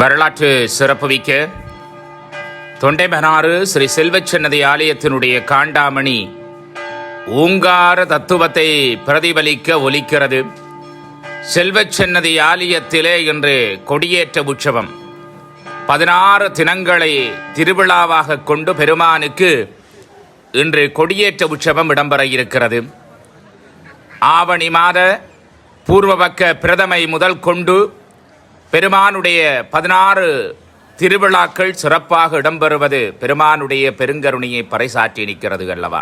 வரலாற்று சிறப்புமிக்க தொண்டைமனாறு ஸ்ரீ செல்வச்சன்னதி ஆலயத்தினுடைய காண்டாமணி ஊங்கார தத்துவத்தை பிரதிபலிக்க ஒலிக்கிறது. செல்வச்சன்னதி ஆலயத்திலே இன்று கொடியேற்ற உற்சவம். பதினாறு தினங்களை திருவிழாவாக கொண்டு பெருமானுக்கு இன்று கொடியேற்ற உற்சவம் இடம்பெற இருக்கிறது. ஆவணி மாத பூர்வபக்க பிரதமை முதல் கொண்டு பெருமானுடைய பதினாறு திருவிழாக்கள் சிறப்பாக இடம்பெறுவது பெருமானுடைய பெருங்கருணையை பறைசாற்றி நிற்கிறது அல்லவா?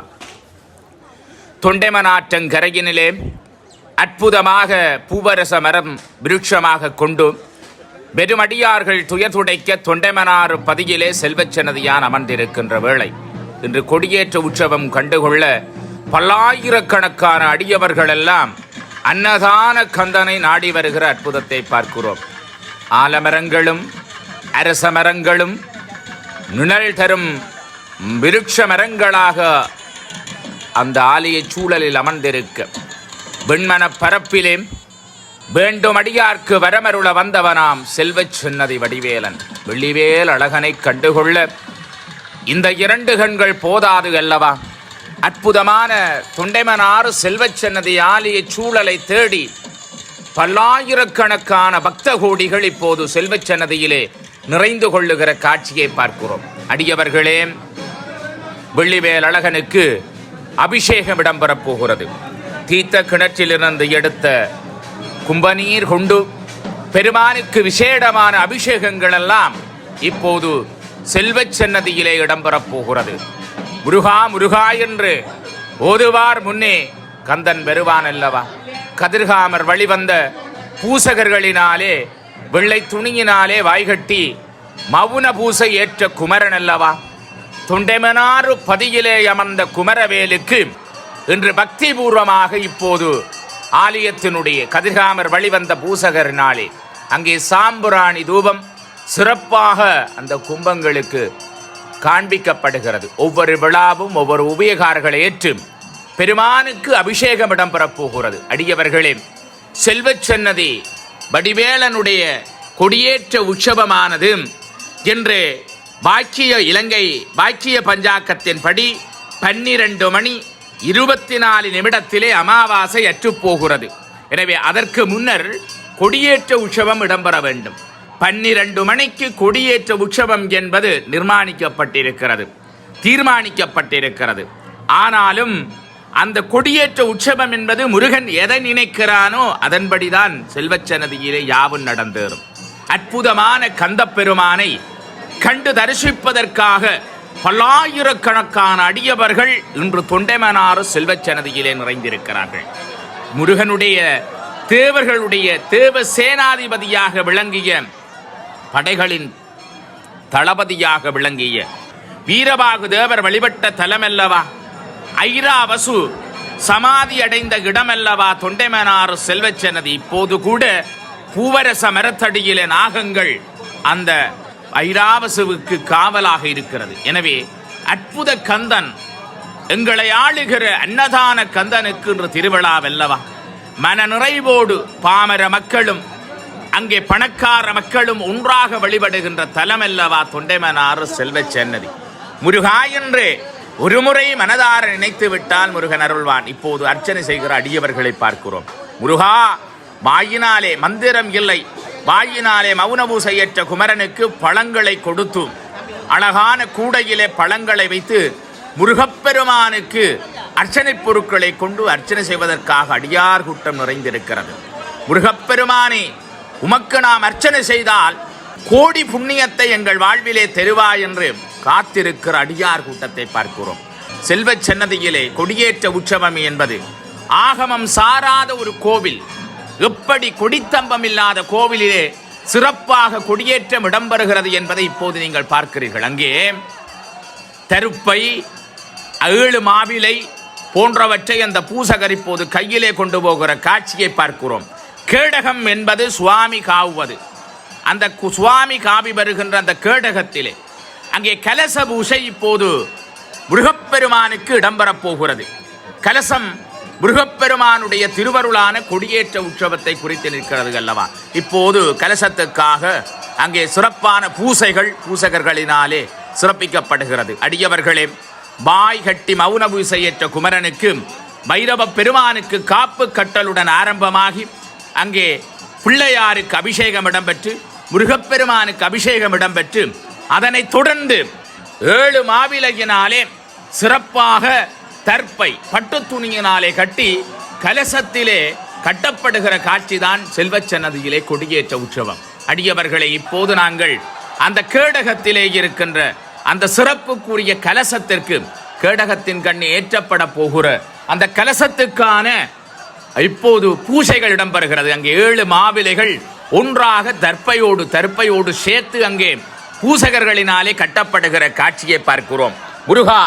தொண்டைமனாற்றங்கரையினிலே அற்புதமாக பூவரச மரம் விருட்சமாக கொண்டு வெறுமடியார்கள் துயர் துடைக்க தொண்டைமனாறு பதியிலே செல்வச்சனதியான் அமர்ந்திருக்கின்ற வேளை. இன்று கொடியேற்ற உற்சவம் கண்டுகொள்ள பல்லாயிரக்கணக்கான அடியவர்களெல்லாம் அன்னதான கந்தனை நாடி வருகிற அற்புதத்தை பார்க்கிறோம். ஆலமரங்களும் அரச மரங்களும் நிழல் தரும் விருட்ச மரங்களாக அந்த ஆலய சூழலில் அமர்ந்திருக்க. வெண்மனப் பரப்பிலே வேண்டும் அடியார்க்கு வரமருள வந்தவனாம் செல்வச் சின்னதி வடிவேலன். வெள்ளிவேல் அழகனை கண்டுகொள்ள இந்த இரண்டு கண்கள் போதாது அல்லவா? அற்புதமான தொண்டைமனாறு செல்வச் சின்னதி ஆலய சூழலை தேடி பல்லாயிரக்கணக்கான பக்த கோடிகள் இப்போது செல்வச் சன்னதியிலே நிறைந்து கொள்ளுகிற காட்சியை பார்க்கிறோம். அடியவர்களே வெள்ளிவேல் அழகனுக்கு அபிஷேகம் இடம்பெறப் போகிறது. தீர்த்த கிணற்றிலிருந்து எடுத்த கும்பநீர் கொண்டு பெருமானுக்கு விசேடமான அபிஷேகங்கள் எல்லாம் இப்போது செல்வச் சன்னதியிலே இடம்பெறப் போகிறது. முருகா முருகா என்று ஓதுவார் முன்னே கந்தன் பெறுவான் அல்லவா? கதிர்காமர் வழிவந்த பூசகர்களினாலே வெள்ளை துணியினாலே வாய்கட்டி மவுன பூசை ஏற்ற குமரன் அல்லவா தொண்டைமனாறு பதியிலே அமர்ந்த குமரவேலுக்கு இன்று பக்தி பூர்வமாக இப்போது ஆலயத்தினுடைய கதிர்காமர் வழிவந்த பூசகரினாலே அங்கே சாம்புராணி தூபம் சிறப்பாக அந்த கும்பங்களுக்கு காண்பிக்கப்படுகிறது. ஒவ்வொரு விழாவும் ஒவ்வொரு உபயகாரங்களை ஏற்று பெருமானுக்கு அபிஷேகம் இடம்பெறப் போகிறது அடியவர்களே செல்வச் சன்னதி வடிவேலனுடைய கொடியேற்ற உற்சவமானது என்று பாக்கிய இலங்கை பாக்கிய பஞ்சாக்கத்தின்படி பன்னிரண்டு மணி இருபத்தி நாலு நிமிடத்திலே அமாவாசை அற்றுப்போகிறது. எனவே அதற்கு முன்னர் கொடியேற்ற உற்சவம் இடம்பெற வேண்டும். பன்னிரண்டு மணிக்கு கொடியேற்ற உற்சவம் என்பது நிர்மாணிக்கப்பட்டிருக்கிறது தீர்மானிக்கப்பட்டிருக்கிறது. ஆனாலும் அந்த கொடியேற்ற உற்சவம் என்பது முருகன் எதை நினைக்கிறானோ அதன்படிதான் செல்வச்சன்னதியிலே யாவும் நடந்தேறும். அற்புதமான கந்தப்பெருமானை கண்டு தரிசிப்பதற்காக பல்லாயிரக்கணக்கான அடியவர்கள் இன்று தொண்டைமனாறு செல்வச்சன்னதியிலே நிறைந்திருக்கிறார்கள். முருகனுடைய தேவர்களுடைய தேவ சேனாதிபதியாக விளங்கிய படைகளின் தளபதியாக விளங்கிய வீரபாகு தேவர் வழிபட்ட தலமல்லவா? ஐராவசு. சமாதி அடைந்த இடமல்லவா தொண்டைமனாறு செல்வச்சன்னதி இப்போது கூட பூவரச மரத்தடியில நாகங்கள் அந்த ஐராவசுவுக்கு காவலாக இருக்கிறது. எனவே அற்புத கந்தன் எங்களை ஆளுகிற அன்னதான கந்தனுக்கு இன்று திருவிழாவல்லவா மன நிறைவோடு பாமர மக்களும் அங்கே பணக்கார மக்களும் ஒன்றாக வழிபடுகின்ற தலமல்லவா தொண்டைமனாறு செல்வச் சன்னதி. முருகா என்று ஒருமுறை மனதார நினைத்து விட்டால் முருகன் அருள்வான். இப்போது அர்ச்சனை செய்கிற அடியவர்களை பார்க்கிறோம். முருகா வாயினாலே மந்திரம் இல்லை. வாயினாலே மௌன பூசையற்ற குமரனுக்கு பழங்களை கொடுத்தும் அழகான கூடையிலே பழங்களை வைத்து முருகப்பெருமானுக்கு அர்ச்சனை பொருட்களை கொண்டு அர்ச்சனை செய்வதற்காக அடியார் கூட்டம் நிறைந்திருக்கிறது. முருகப்பெருமானே உமக்கு நாம் அர்ச்சனை செய்தால் கோடி புண்ணியத்தை எங்கள் வாழ்விலே தெருவா என்று காத்திருக்கிற அடியார் கூட்டத்தை பார்க்கிறோம். செல்வச் சன்னதியிலே கொடியேற்ற உற்சவம் என்பது ஆகமம் சாராத ஒரு கோவில். எப்படி கொடித்தம்பம் இல்லாத கோவிலிலே சிறப்பாக கொடியேற்றம் இடம்பெறுகிறது என்பதை இப்போது நீங்கள் பார்க்கிறீர்கள். அங்கே தருப்பை ஏழு மாவிலை போன்றவற்றை அந்த பூசகர் இப்போது கையிலே கொண்டு போகிற காட்சியை பார்க்கிறோம். கேடகம் என்பது சுவாமி காவுவது. அந்த கு- சுவாமி காவி வருகின்ற அந்த கேடகத்திலே அங்கே கலச பூசை இப்போது முருகப்பெருமானுக்கு இடம்பெறப் போகிறது கலசம் முருகப்பெருமானுடைய திருவருளான கொடியேற்ற உற்சவத்தை குறித்து நிற்கிறது அல்லவா? இப்போது கலசத்துக்காக அங்கே சிறப்பான பூசைகள் பூசகர்களினாலே சிறப்பிக்கப்படுகிறது. அடியவர்களே பாய் கட்டி மௌன பூசையற்ற குமரனுக்கு பைரவ பெருமானுக்கு காப்பு கட்டலுடன் ஆரம்பமாகி அங்கே பிள்ளையாருக்கு அபிஷேகம் இடம்பெற்று முருகப்பெருமானுக்கு அபிஷேகம் இடம்பெற்று அதனைத் தொடர்ந்து ஏழு மாவிலையினாலே சிறப்பாக தற்பை பட்டு துணியினாலே கட்டி கலசத்திலே கட்டப்படுகிற காட்சிதான் செல்வச்சன்னதியிலே கொடியேற்ற உற்சவம். அடியவர்களை இப்போது நாங்கள் அந்த கேடகத்திலே இருக்கின்ற அந்த சிறப்புக்குரிய கலசத்திற்கு கேடகத்தின் கண்ணு ஏற்றப்பட போகிற அந்த கலசத்துக்கான இப்போது பூசைகள் இடம்பெறுகிறது. அங்கே ஏழு மாவிலைகள் ஒன்றாக தர்ப்பையோடு தர்ப்பையோடு சேர்த்து அங்கே பூசகர்களினாலே கட்டப்படுகிற காட்சியை பார்க்கிறோம். முருகா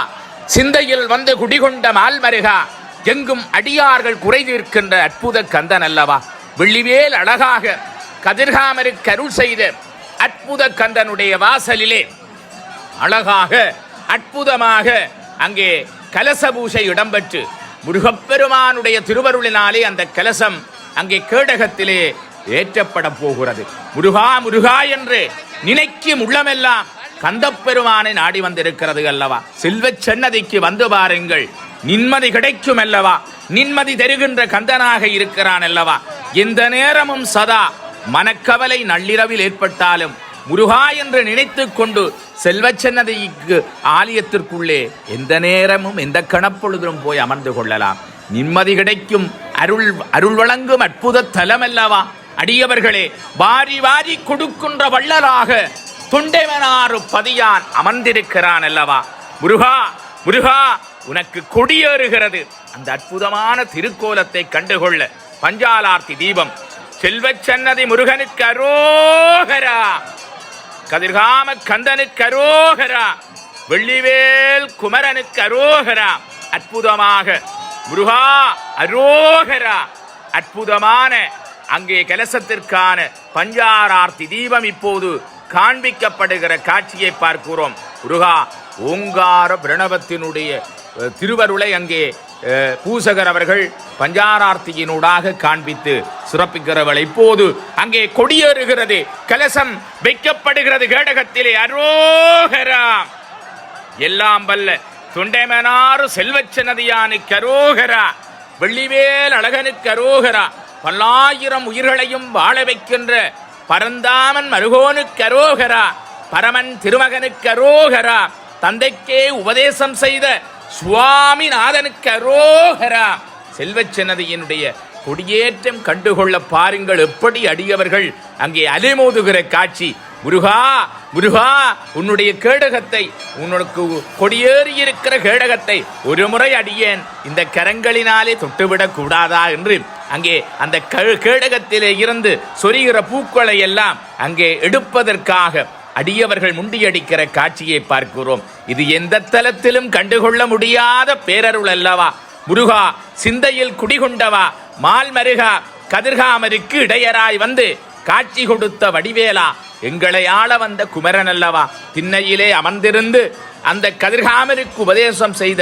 சிந்தையில் வந்து குடிகொண்ட மால்மருகா எங்கும் அடியார்கள் குறைந்திருக்கின்ற அற்புத கந்தன் அல்லவா? வெள்ளிவேல் அழகாக கதிர்காமருக்கு அருள் செய்த அற்புத கந்தனுடைய வாசலிலே அழகாக அற்புதமாக அங்கே கலச பூசை இடம்பெற்று முருகப்பெருமானுடைய திருவருளினாலே அந்த கலசம் அங்கே கேடகத்திலே ஏற்றப்பட போகிறது. முருகா முருகா என்று நினைக்கும் உள்ளமெல்லாம் கந்தப்பெருமானை நாடி வந்திருக்கிறது அல்லவா? செல்வச் சன்னதிக்கு வந்து பாருங்கள். நிம்மதி கிடைக்கும் அல்லவா? நிம்மதி தருகின்ற கந்தனாக இருக்கிறான் அல்லவா? எந்த நேரமும் சதா மனக்கவலை நள்ளிரவில் ஏற்பட்டாலும் முருகா என்று நினைத்து கொண்டு செல்வச்சன்னதிக்கு ஆலயத்திற்குள்ளே எந்த நேரமும் எந்த கணப்பொழுதும் போய் அமர்ந்து கொள்ளலாம். நிம்மதி கிடைக்கும் அருள் அருள் வழங்கும் அற்புத தலம் அல்லவா? அடியவர்களே வாரி வாரி கொடுக்கின்ற வள்ளலாக தொண்டைவனாறு பதியான் அமர்ந்திருக்கிறான் அல்லவா? முருகா முருகா உனக்கு கொடியேறுகிறது. அந்த அற்புதமான திருக்கோலத்தை கண்டுகொள்ள பஞ்சாலார்த்தி தீபம். செல்வ சன்னதி முருகனுக்கு அரோகரா. கதிர்காம கந்தனுக்கு அரோகரா. வெள்ளிவேல் குமரனுக்கு அரோகரா. அற்புதமாக முருகா அரோகரா. அற்புதமான அங்கே கலசத்திற்கான பஞ்சாரார்த்தி தீபம் இப்போது காண்பிக்கப்படுகிற காட்சியை பார்க்கிறோம். முருகா ஓங்கார பிரணவத்தினுடைய திருவருளை அங்கே பூசகர் அவர்கள் பஞ்சாரார்த்தியினூடாக காண்பித்து சிறப்பிக்கிறவள். இப்போது அங்கே கொடியேறுகிறது. கலசம் வைக்கப்படுகிறது கேடகத்திலே. அரோகரா! எல்லாம் வல்ல தொண்டைமனாறு செல்வச்சனதியானுக்கு அரோகரா. வெள்ளிவேல் அழகனுக்கு அரோகரா. பல்லாயிரம் உயிர்களையும் வாழ வைக்கின்ற பரந்தாமன் மருகோனுக்கு அரோகரா பரமன் திருமகனுக்கு அரோகரா தந்தைக்கே உபதேசம் செய்த சுவாமிநாதனுக்கு அரோகரா. செல்வச்சன்னதியினுடைய கொடியேற்றம் கண்டுகொள்ள பாருங்கள் எப்படி அடியவர்கள் அங்கே அலைமோதுகிற காட்சி. முருகா முருகா உன்னுடைய கேடகத்தை உனக்கு கொடியேறி இருக்கிற கேடகத்தை ஒரு முறை அடியேன். இந்த கரங்களினாலே தொட்டுவிடக் கூடாதா என்று. அங்கே அந்த க- கேடகத்திலே இருந்து சொரிகிற பூக்களை எல்லாம் அங்கே எடுப்பதற்காக அடியவர்கள் முண்டியடிக்கிற காட்சியை பார்க்கிறோம். இது எந்த தலத்திலும் கண்டுகொள்ள முடியாத பேரருள் அல்லவா? முருகா சிந்தையில் குடிகொண்டவா? மால்மருகா கதிர்காமருக்கு இடையராய் வந்து காட்சி கொடுத்த வடிவேலா எங்களை ஆள வந்த குமரன் அல்லவா? திண்ணையிலே அமர்ந்திருந்து அந்த கதிர்காமருக்கு உபதேசம் செய்த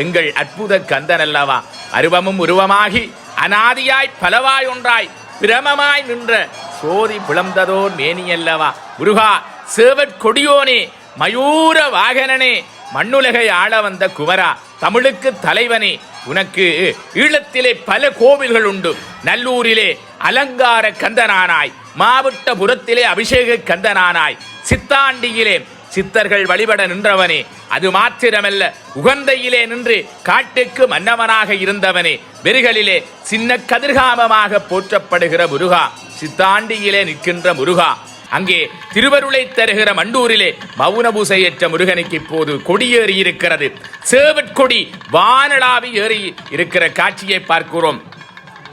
எங்கள் அற்புத கந்தன் அல்லவா? அருவமும் உருவமாகி அனாதியாய் பலவாய் ஒன்றாய் பிரமமாய் நின்ற சோதி பிளந்ததோர் மேனியல்லவா முருகா சேவற்கொடியோனே மயூர வாகனனே மண்ணுலகை ஆள வந்த குமரா தமிழுக்கு தலைவனே உனக்கு ஈழத்திலே பல கோவில்கள் உண்டு நல்லூரிலே அலங்கார கந்தனானாய் மாவட்டபுரத்திலே அபிஷேக கந்தனானாய் சித்தாண்டியிலே சித்தர்கள் வழிபட நின்றவனே அது மாத்திரமல்ல உகந்தையிலே நின்று காட்டுக்கு மன்னவனாக இருந்தவனே வெறிகளிலே சின்ன கதிர்காமமாக போற்றப்படுகிற முருகா சித்தாண்டியிலே நிற்கின்ற முருகா. அங்கே திருவருளை தருகிற மண்டூரிலே மௌன பூசையற்ற முருகனுக்கு இப்போது கொடியேறி இருக்கிறது. சேவற்கொடி வானளாவி ஏறி இருக்கிற காட்சியை பார்க்கிறோம்.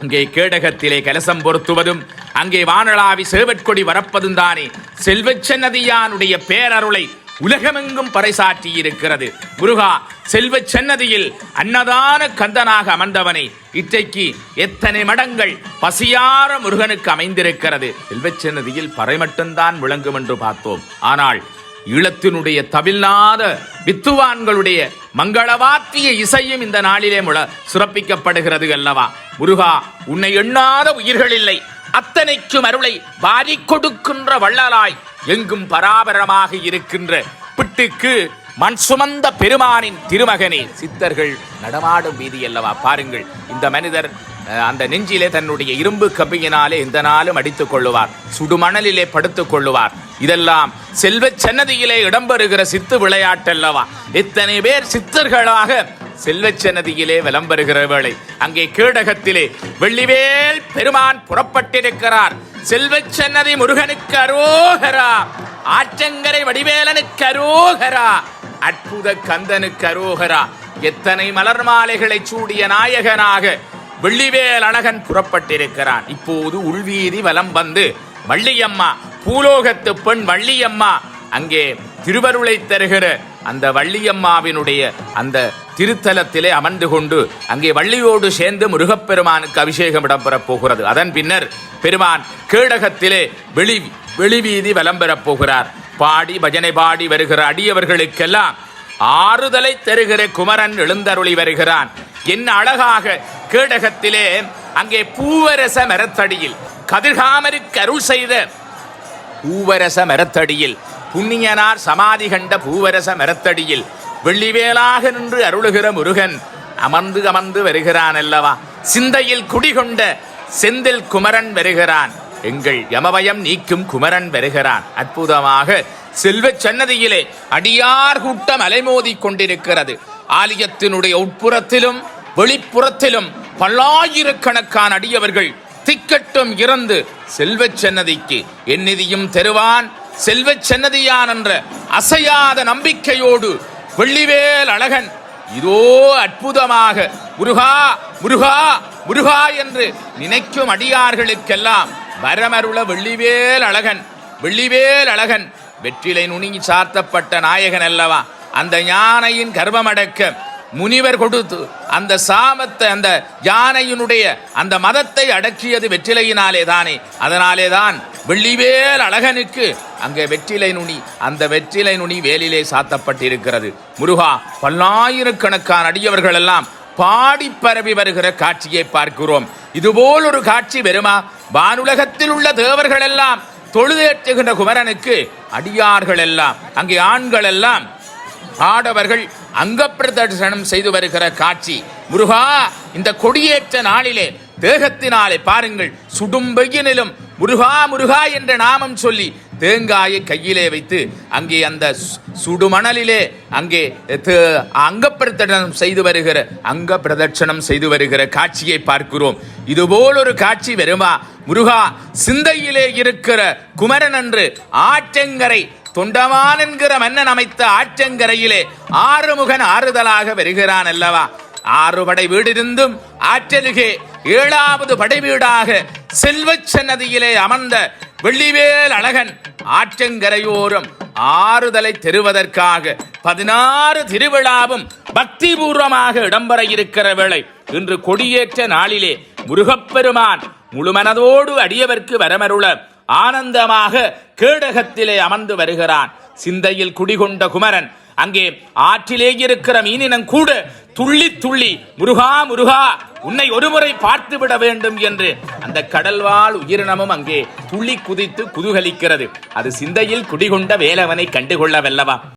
அங்கே கேடகத்திலே கலசம் பொருத்துவதும் அங்கே வானளாவி சேவற்கொடி வரப்பதும் தானே. செல்வச்சன்னதியானுடைய பேரருளை உலகமெங்கும் பறைசாற்றி இருக்கிறது. முருகா செல்வச் சன்னதியில் அன்னதான கந்தனாக அமர்ந்தவனை இன்றைக்கு எத்தனை மடங்கள் பசியார முருகனுக்கு அமைந்திருக்கிறது. செல்வ சன்னதியில் பறை மட்டும்தான் விளங்கும் என்று பார்த்தோம். ஆனால் ஈழத்தினுடைய தவில்லாத வித்துவான்களுடைய மங்களவாத்திய இசையும் இந்த நாளிலே முழ சிறப்பிக்கப்படுகிறது அல்லவா? முருகா உன்னை எண்ணாத உயிர்கள் இல்லை. அத்தனைக்கும் அருளை வாரிக் கொடுக்கின்ற வள்ளலாய். எங்கும் பராபரமாக இருக்கின்ற பிட்டுக்கு மண் சுமந்த பெருமானின் திருமகனே. சித்தர்கள் நடமாடும் வீதி அல்லவா? பாருங்கள் இந்த மனிதர் அந்த நெஞ்சிலே தன்னுடைய இரும்பு கம்பியினாலே இந்த நாளும் அடித்துக் கொள்ளுவார். சுடுமணலிலே படுத்துக் கொள்ளுவார். இதெல்லாம் செல்வச் சன்னதியிலே இடம்பெறுகிற சித்து விளையாட்டல்லவா எத்தனை பேர் சித்தர்களாக செல்வச்சன்னதியிலே விளம்பருகிற வேளை. அங்கே கீழகத்திலே வெள்ளிவேல் பெருமான் புறப்பட்டிருக்கிறார். செல்வச் சன்னதி முருகனுக்கு அரோகரா. ஆற்றங்கரை வடிவேலனுக்கு அரோகரா. அற்புத கந்தனுக்கு அரோகரா. எத்தனை மலர் மாலைகளை சூடிய நாயகனாக வெள்ளிவேல் அழகன் புறப்பட்டிருக்கிறான். இப்போது உள்வீதி வலம் வந்து வள்ளியம்மா பூலோகத்து பெண் வள்ளியம்மா அங்கே திருவருளை தருகிற அந்த வள்ளியம்மாவினுடைய அந்த திருத்தலத்திலே அமர்ந்து கொண்டு அங்கே வள்ளியோடு சேர்ந்து முருகப்பெருமானுக்கு அபிஷேகம் இடம்பெறப் போகிறது. அதன் பின்னர் பெருமான் கேடகத்திலே வெளி வெளிவீதி வலம் பெறப் போகிறார். பாடி பஜனை பாடி வருகிற அடியவர்களுக்கெல்லாம் ஆறுதலை தருகிற குமரன் எழுந்தருளி வருகிறான். என்ன அழகாக கேடகத்திலே அங்கே பூவரச மரத்தடியில் கதிர்காமருக்கு அருள் செய்த பூவரச மரத்தடியில் புண்ணியனார் சமாதி கண்ட பூவரச மரத்தடியில் வெள்ளிவேலாக நின்று அருளுகிற முருகன் அமர்ந்து அமர்ந்து வருகிறான் அல்லவா சிந்தையில் குடிகொண்ட செந்தில் குமரன் வருகிறான். எங்கள் யமவயம் நீக்கும் குமரன் வருகிறான். அற்புதமாக செல்வச் சன்னதியிலே அடியார் கூட்டம் அலைமோதி கொண்டிருக்கிறது. ஆலயத்தினுடைய உட்புறத்திலும் வெளிப்புறத்திலும் பல்லாயிரக்கணக்கான அடியவர்கள் திக்கட்டும் இறந்து செல்வச் சன்னதிக்கு எந்நிதியும் தருவான். செல்வச் சென்னதியான் என்ற அசையாத நம்பிக்கையோடு வெள்ளிவேல் அழகன். இதோ அற்புதமாக முருகா முருகா முருகா என்று நினைக்கும் அடியார்களுக்கெல்லாம் வரமருள வெள்ளிவேல் அழகன் வெள்ளிவேல் அழகன். வெற்றிலை நுனி சார்த்தப்பட்ட நாயகன் அல்லவா? அந்த யானையின் கர்வமடக்க முனிவர் கொடுத்து அந்த சாமத்தை அந்த யானையினுடைய அந்த மதத்தை அடக்கியது வெற்றிலையினாலே தானே. அதனாலே தான் வெள்ளிவேல் அழகனுக்கு அங்கே வெற்றிலை நுனி அந்த வெற்றிலை நுனி வேலிலே சாத்தப்பட்டிருக்கிறது. முருகா பல்லாயிரக்கணக்கான அடியவர்கள் எல்லாம் பாடி பரவி வருகிற காட்சியை பார்க்கிறோம். இதுபோல் ஒரு காட்சி வருமா வானுலகத்தில் உள்ள தேவர்கள் எல்லாம் தொழுதேற்றுகின்ற குமரனுக்கு அடியார்கள் எல்லாம் அங்கே ஆண்கள் எல்லாம் ஆடவர்கள் அங்கப்பிரதர்சனம் செய்து வருகிற காட்சி. முருகா இந்த கொடியேற்ற நாளிலே தேகத்தினாலே பாருங்கள் சுடும்பையினிலும் முருகா முருகா என்ற நாமம் சொல்லி தேங்காயை கையிலே வைத்து அங்கே அந்த சு- சுடுமணலிலே அங்கே தே- அங்கப்பிரதட்சணம் செய்து வருகிற அங்க பிரதட்சணம் செய்து வருகிற காட்சியை பார்க்கிறோம். இதுபோல் ஒரு காட்சி வருமா முருகா சிந்தையிலே இருக்கிற குமரன் என்று ஆற்றங்கரை தொண்டமான் என்கிற மன்னன் அமைத்த ஆற்றங்கரையிலே ஆறுமுகன் ஆறுதலாக வருகிறான் அல்லவா? ஆறு படை வீடிருந்தும் ஆற்றலுகே ஏழாவது படை வீடாக செல்வச் சன்னதியிலே அமர்ந்த வெள்ளிவேல் அழகன் ஆற்றங்கரையோரம் ஆறுதலை தெருவதற்காக பதினாறு திருவிழாவும் பக்திபூர்வமாக இடம்பெற இருக்கிற வேளை இன்று கொடியேற்ற நாளிலே முருகப்பெருமான் முழுமனதோடு அடியவர்க்கு வரமருள ஆனந்தமாக கேடகத்திலே அமர்ந்து வருகிறான். சிந்தையில் குடிகொண்ட குமரன் அங்கே ஆற்றிலே இருக்கிற மீனினம் கூட துள்ளி துள்ளி முருகா முருகா உன்னை ஒருமுறை பார்த்து விட வேண்டும் என்று அந்த கடல்வாழ் உயிரினமும் அங்கே துள்ளி குதித்து குதூகலிக்கிறது. அது சிந்தையில் குடிகொண்ட வேலவனை கண்டுகொள்ளவல்லவா